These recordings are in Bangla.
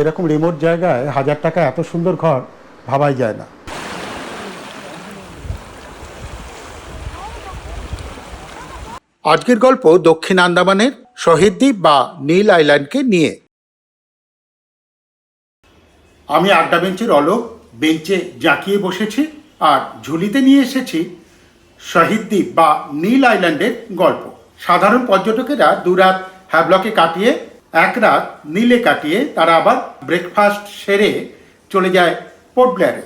এরকম রিমোট জায়গায় হাজার টাকা এত সুন্দর ঘর ভাবাই যায় না। আজকের গল্প দক্ষিণ আন্দামানের শহীদ দ্বীপ বা নীল আইল্যান্ডকে নিয়ে। আমি আড্ডা বেঞ্চের অলোক, বেঞ্চে জাঁকিয়ে বসেছি আর ঝুলিতে নিয়ে এসেছি শহীদ দ্বীপ বা নীল আইল্যান্ডের গল্প। সাধারণ পর্যটকেরা দুরাত হ্যাবলকে কাটিয়ে এক রাত নীলে কাটিয়ে তারা আবার ব্রেকফাস্ট সেরে চলে যায় পোর্ট ব্লেয়ারে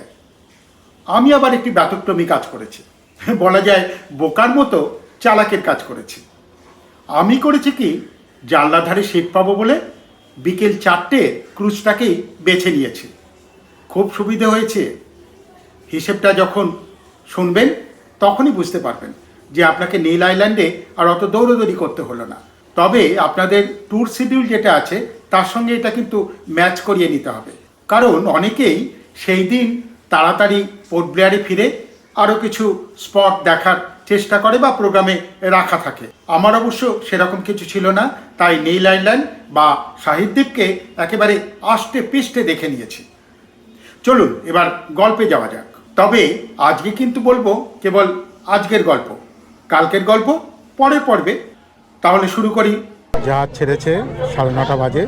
আমি আবার একটি ব্যতিক্রমী কাজ করেছি। বলা যায় বোকার মতো চালাকের কাজ করেছি। আমি করেছি কি জানলা ধারে পাবো বলে বিকেল চারটে ক্রুজটাকেই বেছে নিয়েছি। খুব সুবিধে হয়েছে। হিসেবটা যখন শুনবেন, তখনই বুঝতে পারবেন যে আপনাকে নীল আইল্যান্ডে আর অত দৌড়দৌড়ি করতে হলো না। তবে আপনাদের ট্যুর শিডিউল যেটা আছে, তার সঙ্গে এটা কিন্তু ম্যাচ করিয়ে নিতে হবে। কারণ অনেকেই সেই দিন তাড়াতাড়ি পোর্ট ব্লেয়ারে ফিরে আরও কিছু স্পট দেখার চেষ্টা করে বা প্রোগ্রামে রাখা থাকে। আমার অবশ্য সেরকম কিছু ছিল না, তাই নীল আইল্যান্ড বা সাহিদ্বীপকে একেবারে আষ্টে পিষ্টে দেখে নিয়েছি। চলুন, এবার গল্পে যাওয়া যাক। তবে আজকে কিন্তু বলব কেবল আজকের গল্প। কালকের গল্প পরের পর্বে তাহলে শুরু করি। জাহাজ ছেড়েছে সাড়ে নটা বাজে।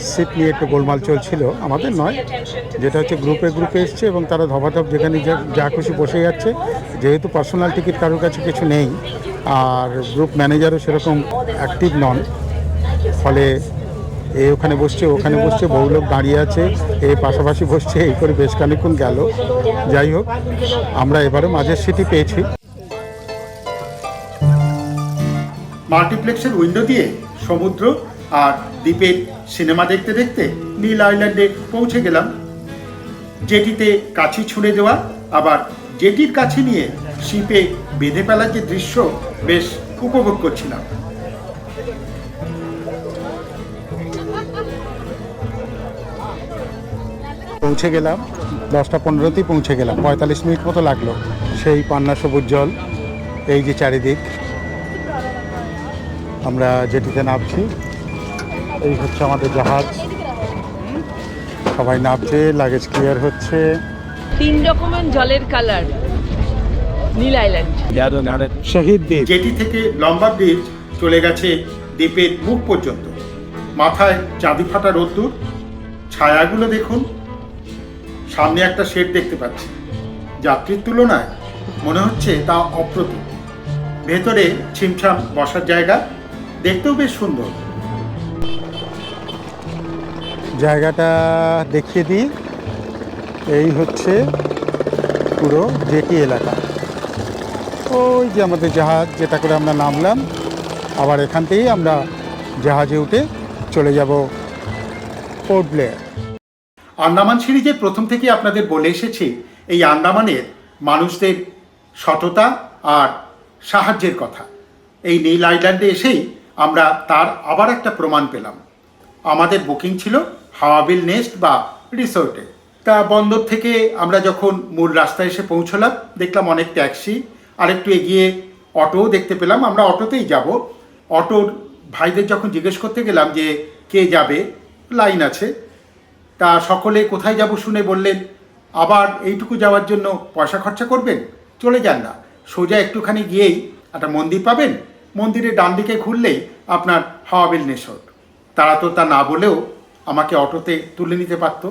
সিট নিয়ে একটু গোলমাল চলছিল, আমাদের নয়। যেটা হচ্ছে গ্রুপে গ্রুপে এসছে এবং তারা ধপাধপ যেখানে যা- যা খুশি বসে যাচ্ছে। যেহেতু পার্সোনাল টিকিট কারোর কাছে কিছু নেই, আর গ্রুপ ম্যানেজারও সেরকম অ্যাক্টিভ নন। ফলে এ ওখানে বসছে ওখানে বসছে, বহু লোক দাঁড়িয়ে আছে, এ পাশাপাশি বসছে, এই করে বেশ খানিক্ষণ গেল। যাই হোক, আমরা এবারে মাঝের সিটি পেয়েছি। মাল্টিপ্লেক্সের উইন্ডো দিয়ে সমুদ্র আর দ্বীপের সিনেমা দেখতে দেখতে নীল আইল্যান্ডে পৌঁছে গেলাম। জেটিতে কাছি ছুঁড়ে দেওয়া, আবার জেটির কাছে নিয়ে শিপে বেঁধে ফেলার যে দৃশ্য বেশ উপভোগ করছিলাম। পৌঁছে গেলাম, দশটা পনেরোতেই পৌঁছে গেলাম, পঁয়তাল্লিশ মিনিট মতো লাগল। সেই পান্না সবুজ জল, এই যে চারিদিক আমরা যেটিতে নামছি এই হচ্ছে আমাদের জাহাজ। সবাই নামছে লাগেজ ক্লিয়ার হচ্ছে। তিন রকমের জলের কালার নীল আইল্যান্ড শহীদ দ্বীপ। জেটি থেকে লম্বা ব্রিজ চলে গেছে দ্বীপের মুখ পর্যন্ত। মাথায় চাঁদি ফাটা রোদ্দুর ছায়াগুলো দেখুন সামনে একটা শেড দেখতে পাচ্ছি। যাত্রীর তুলনায় মনে হচ্ছে তা অপ্রতিম। ভেতরে ছিমছাম বসার জায়গা দেখতেও বেশ সুন্দর। জায়গাটা দেখিয়ে দিই। এই হচ্ছে পুরো জেটি এলাকা। ওই যে আমাদের জাহাজ যেটা করে আমরা নামলাম আবার এখান থেকেই আমরা জাহাজে উঠে চলে যাব পোর্ট ব্লেয়ার। আন্দামান সিরিজের প্রথম থেকে আপনাদের বলে এসেছি এই আন্দামানের মানুষদের সততা আর সাহায্যের কথা। এই নীল আইল্যান্ডে এসেই আমরা তার আবার একটা প্রমাণ পেলাম। আমাদের বুকিং ছিল হাওয়াবিল নেস্ট বা রিসোর্টে। তা বন্দর থেকে আমরা যখন মূল রাস্তায় এসে পৌঁছলাম, দেখলাম অনেক ট্যাক্সি আর একটু এগিয়ে অটোও দেখতে পেলাম। আমরা অটোতেই যাব। অটোর ভাইদের যখন জিজ্ঞেস করতে গেলাম যে, কে যাবে? লাইন আছে। তা সকলে কোথায় যাব শুনে বললেন, আবার এইটুকু যাওয়ার জন্য পয়সা খরচা করবেন? চলে যান না। সোজা একটুখানি গিয়েই একটা মন্দির পাবেন? মন্দিরের ডান দিকে ঘুরলেই আপনার হাওয়াবিল নেশর। তারা তো তা না বলেও আমাকে অটোতে তুলে নিতে পারত,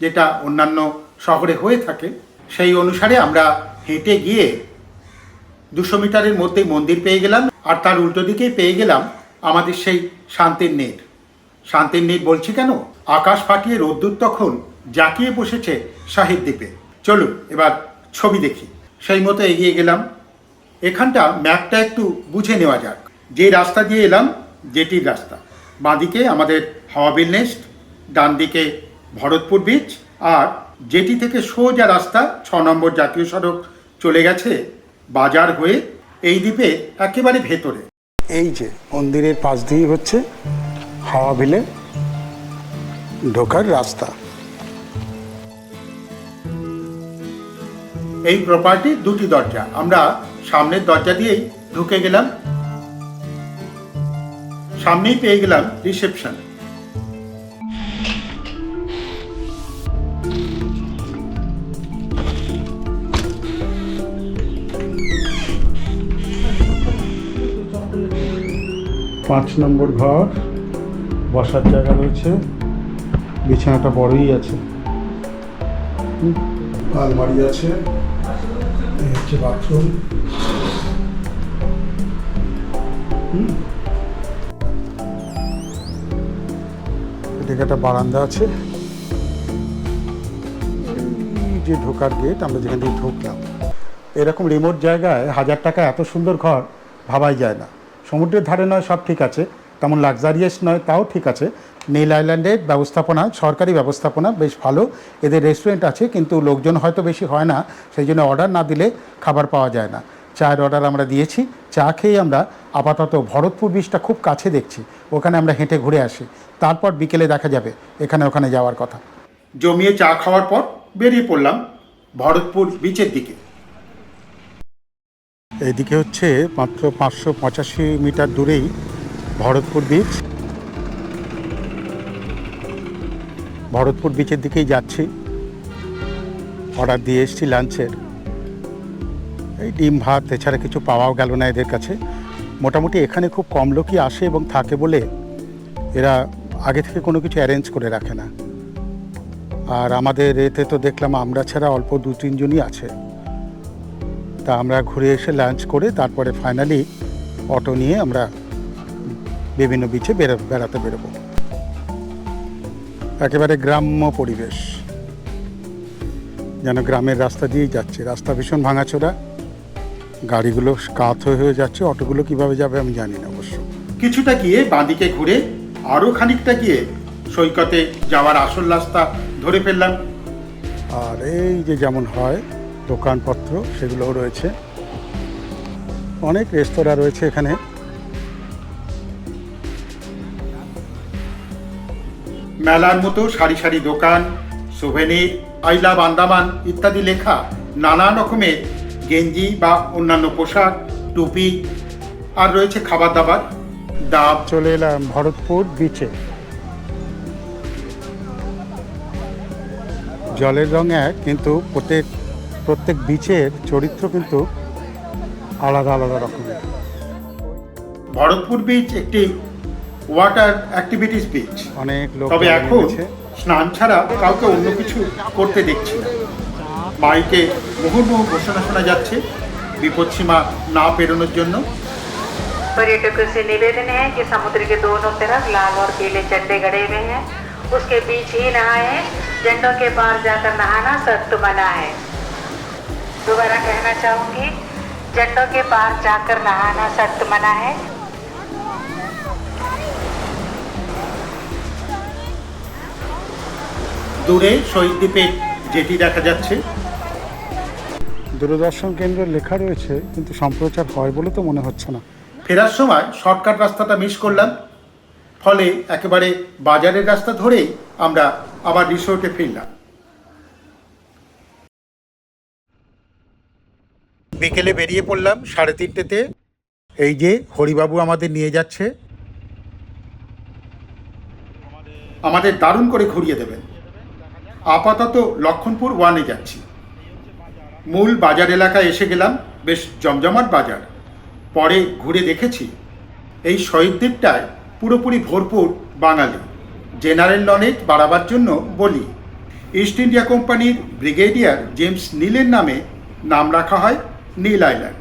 যেটা অন্যান্য শহরে হয়ে থাকে। সেই অনুসারে আমরা হেঁটে গিয়ে দুশো মিটারের মধ্যেই মন্দির পেয়ে গেলাম, আর তার উল্টো দিকেই পেয়ে গেলাম আমাদের সেই শান্তির নেট। শান্তির নেট বলছি কেন? আকাশ ফাটিয়ে রোদ্দুর তখন জাঁকিয়ে বসেছে শাহিদ দ্বীপে। চলুন, এবার ছবি দেখি। সেই মতো এগিয়ে গেলাম এখানটা ম্যাপটা একটু বুঝে নেওয়া যাক। যে রাস্তা দিয়ে এলাম যেটির রাস্তা। বাঁদিকে আমাদের হাওয়াবিল নেস্ট ডান দিকে ভরতপুর বিচ আর যেটি থেকে সোজা রাস্তা ছ নম্বর জাতীয় সড়ক চলে গেছে বাজার হয়ে এই দ্বীপে একেবারে ভেতরে। এই যে মন্দিরের পাশ দিয়ে হচ্ছে হাওয়া বিলে ঢোকার রাস্তা। এই প্রপার্টির দুটি দরজা। আমরা সামনের দরজা দিয়েই ঢুকে গেলাম। সামনেই পেয়ে গেলাম রিসেপশন। পাঁচ নম্বর ঘর বসার জায়গা রয়েছে। বিছানাটা বড়ই আছে। আলমারি আছে। হচ্ছে বাথরুম। এদিকে একটা বারান্দা আছে। যে ঢোকার গেট আমরা যেখান দিয়ে ঢুকলাম। এরকম রিমোট জায়গায় হাজার টাকা এত সুন্দর ঘর ভাবাই যায় না। সমুদ্রের ধারে নয়, সব ঠিক আছে। তেমন লাক্সারিয়াস নয়, তাও ঠিক আছে। নীল আইল্যান্ডের ব্যবস্থাপনা সরকারি ব্যবস্থাপনা বেশ ভালো। এদের রেস্টুরেন্ট আছে কিন্তু লোকজন হয়তো বেশি হয় না সেই জন্য অর্ডার না দিলে খাবার পাওয়া যায় না। চায়ের অর্ডার আমরা দিয়েছি। চা খেয়ে আমরা আপাতত ভরতপুর বীচটা খুব কাছে দেখছি। ওখানে আমরা হেঁটে ঘুরে আসি। তারপর বিকেলে দেখা যাবে এখানে ওখানে যাওয়ার কথা। জমিয়ে চা খাওয়ার পর বেরিয়ে পড়লাম ভরতপুর বিচের দিকে। এদিকে হচ্ছে মাত্র পাঁচশো পঁচাশি মিটার দূরেই ভরতপুর বিচ ভরতপুর বিচের দিকেই যাচ্ছি। অর্ডার দিয়ে এসেছি লাঞ্চের এই ডিম ভাত, এছাড়া কিছু পাওয়াও গেল না এদের কাছে। মোটামুটি এখানে খুব কম লোকই আসে এবং থাকে বলে এরা আগে থেকে কোনো কিছু অ্যারেঞ্জ করে রাখে না। আর আমাদের এতে তো দেখলাম আমরা ছাড়া অল্প দু তিনজনই আছে। তা আমরা ঘুরে এসে লাঞ্চ করে তারপরে ফাইনালি অটো নিয়ে আমরা বিভিন্ন বিচে বেড়াতে বেরোবো। একেবারে গ্রাম্য পরিবেশ। যেন গ্রামের রাস্তা দিয়েই যাচ্ছে। রাস্তা ভীষণ ভাঙাচোরা। গাড়িগুলো কাত হয়ে হয়ে যাচ্ছে। অটোগুলো কীভাবে যাবে আমি জানি না অবশ্য। কিছুটা গিয়ে বাঁদিকে ঘুরে আরও খানিকটা গিয়ে সৈকতে যাওয়ার আসল রাস্তা ধরে ফেললাম। আর এই যে যেমন হয় দোকানপত্র সেগুলোও রয়েছে। অনেক রেস্তোরাঁ রয়েছে এখানে। মেলার মতো সারি সারি দোকান সোভেনির আই লাভ আন্দামান ইত্যাদি লেখা নানা রকমের গেঞ্জি বা অন্যান্য পোশাক টুপি আর রয়েছে খাবার দাবার ডাব চলে এলাম ভরতপুর বিচে জলের রং এক কিন্তু প্রত্যেক প্রত্যেক বিচের চরিত্র কিন্তু আলাদা আলাদা রকমের। ভরতপুর বিচ একটি ওয়াটার অ্যাক্টিভিটিস বিচ অনেক লোক তবে এখন স্নান ছাড়া কাউকে অন্য কিছু করতে দেখছি না মাইকে মুহুর্মুহু ঘোষণা শোনা যাচ্ছে বিপদসীমা না পেরোনোর জন্য पर्यटकों से निवेदन है कि समुद्र के दोनों तरफ लाल और पीले झंडे गड़े हुए हैं उसके बीच ही नहाए झंडों के पार जाकर नहाना सख्त मना है दोबारा कहना चाहूंगी झंडों के पार जाकर नहाना सख्त मना है দূরে শহীদ দ্বীপের যেটি দেখা যাচ্ছে। দূরদর্শন কেন্দ্র লেখা রয়েছে কিন্তু সম্প্রচার হয় বলে তো মনে হচ্ছে না। ফেরার সময় শর্টকাট রাস্তাটা মিস করলাম। ফলে একেবারে বাজারের রাস্তা ধরেই আমরা আবার রিসোর্টে ফিরলাম। বিকেলে বেরিয়ে পড়লাম সাড়ে তিনটেতে। এই যে হরিবাবু আমাদের নিয়ে যাচ্ছে। আমাদের দারুণ করে ঘুরিয়ে দেবেন। আপাতত লক্ষণপুর ওয়ানে যাচ্ছি। মূল বাজার এলাকায় এসে গেলাম, বেশ জমজমাট বাজার। পরে ঘুরে দেখেছি, এই শহীদ দ্বীপটায় পুরোপুরি ভরপুর বাঙালি। জেনারেল নলেজ বাড়াবার জন্য বলি। ইস্ট ইন্ডিয়া কোম্পানির ব্রিগেডিয়ার জেমস নীলের নামে নাম রাখা হয় নীল আইল্যান্ড।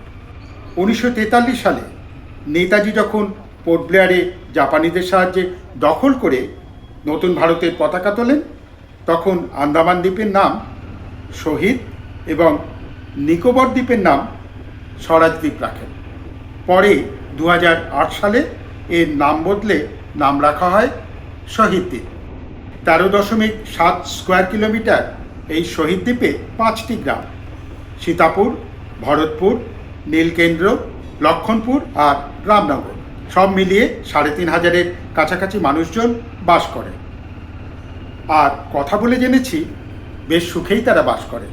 উনিশশো তেতাল্লিশ সালে নেতাজি যখন পোর্ট ব্লেয়ারে জাপানিদের সাহায্যে দখল করে নতুন ভারতের পতাকা তোলেন তখন আন্দামান দ্বীপের নাম শহীদ এবং নিকোবর দ্বীপের নাম স্বরাজ দ্বীপ রাখেন পরে দু হাজার আট সালে এর নাম বদলে নাম রাখা হয় শহীদ দ্বীপ। তেরো দশমিক সাত স্কোয়ার কিলোমিটার এই শহীদ দ্বীপে পাঁচটি গ্রাম, সীতাপুর, ভরতপুর, নীলকেন্দ্র, লক্ষণপুর আর রামনগর। সব মিলিয়ে সাড়ে তিন হাজারের কাছাকাছি মানুষজন বাস করে। আর কথা বলে জেনেছি বেশ সুখেই তারা বাস করে।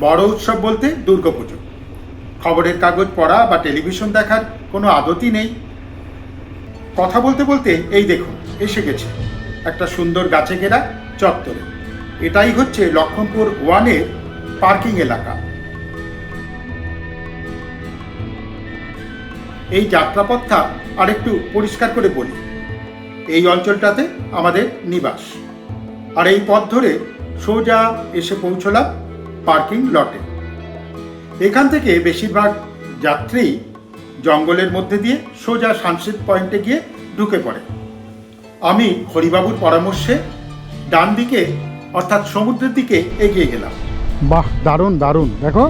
বড় উৎসব বলতে দুর্গাপুজো। খবরের কাগজ পড়া বা টেলিভিশন দেখার কোনো আদতই নেই। কথা বলতে বলতে এই দেখুন, এসে গেছে। একটা সুন্দর গাছে ঘেরা চত্বরে। এটাই হচ্ছে লক্ষণপুর ওয়ানের পার্কিং এলাকা। এই যাত্রাপথটা আরেকটু পরিষ্কার করে বলি। এই অঞ্চলটাতে আমাদের নিবাস। আর এই পথ ধরে সোজা এসে পৌঁছলাম পার্কিং লটে। এখান থেকে বেশিরভাগ যাত্রী জঙ্গলের মধ্যে দিয়ে সোজা সানসেট পয়েন্টে গিয়ে ঢুকে পড়ে। আমি হরিবাবুর পরামর্শে ডান দিকে অর্থাৎ সমুদ্রের দিকে এগিয়ে গেলাম। বাহ দারুণ দারুণ। দেখো।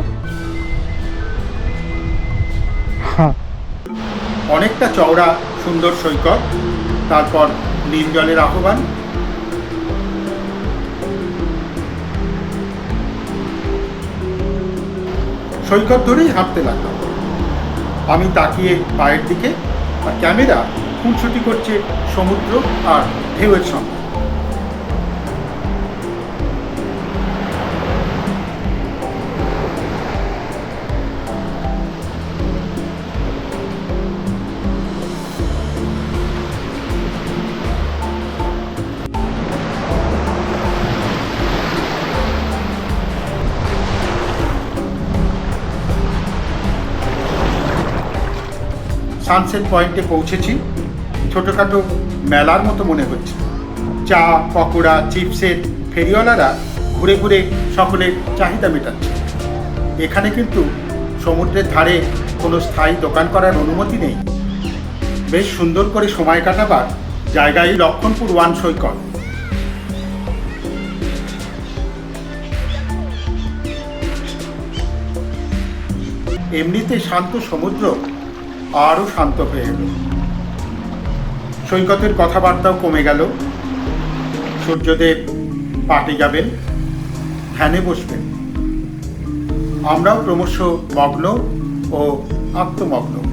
অনেকটা চওড়া সুন্দর সৈকত তারপর নীল জলের আহ্বান সৈকত ধরেই হাঁটতে লাগলাম। আমি তাকিয়ে পায়ের দিকে আর ক্যামেরা খুনসুটি করছে সমুদ্র আর ঢেউয়ের সঙ্গে। সানসেট পয়েন্টে পৌঁছেছি। ছোটোখাটো মেলার মতো মনে হচ্ছে। চা, পকোড়া, চিপসের ফেরিওয়ালারা ঘুরে ঘুরে সকলের চাহিদা মেটাচ্ছে। এখানে কিন্তু সমুদ্রের ধারে কোনো স্থায়ী দোকান করার অনুমতি নেই। বেশ সুন্দর করে সময় কাটাবার জায়গায় লক্ষণপুর ওয়ান সৈকত। এমনিতে শান্ত সমুদ্র আরও শান্ত হয়ে এলো। সৈকতের কথাবার্তাও কমে গেল। সূর্যদেব পাটে যাবেন, ধ্যানে বসবেন। আমরাও ক্রমশ মগ্ন ও আত্মমগ্ন।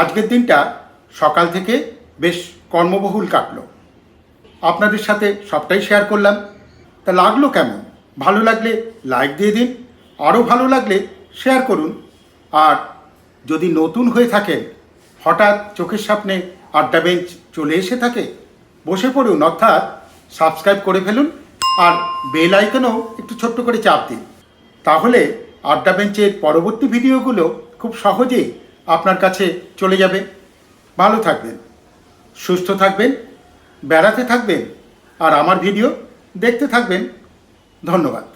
আজকের দিনটা সকাল থেকে বেশ কর্মবহুল কাটলো। আপনাদের সাথে সবটাই শেয়ার করলাম। তা লাগল কেমন? ভালো লাগলে লাইক দিয়ে দিন, আরও ভালো লাগলে শেয়ার করুন। আর যদি নতুন হয়ে থাকেন, হঠাৎ চোখের সামনে আড্ডা বেঞ্চ চলে এসে থাকে, বসে পড়ুন, অর্থাৎ সাবস্ক্রাইব করে ফেলুন আর বেল আইকনও একটু ছোট্ট করে চাপ দিন। তাহলে আড্ডা বেঞ্চের পরবর্তী ভিডিওগুলো খুব সহজেই আপনার কাছে চলে যাবে। ভালো থাকবেন, সুস্থ থাকবেন, বেড়াতে থাকবেন, আর আমার ভিডিও দেখতে থাকবেন। ধন্যবাদ।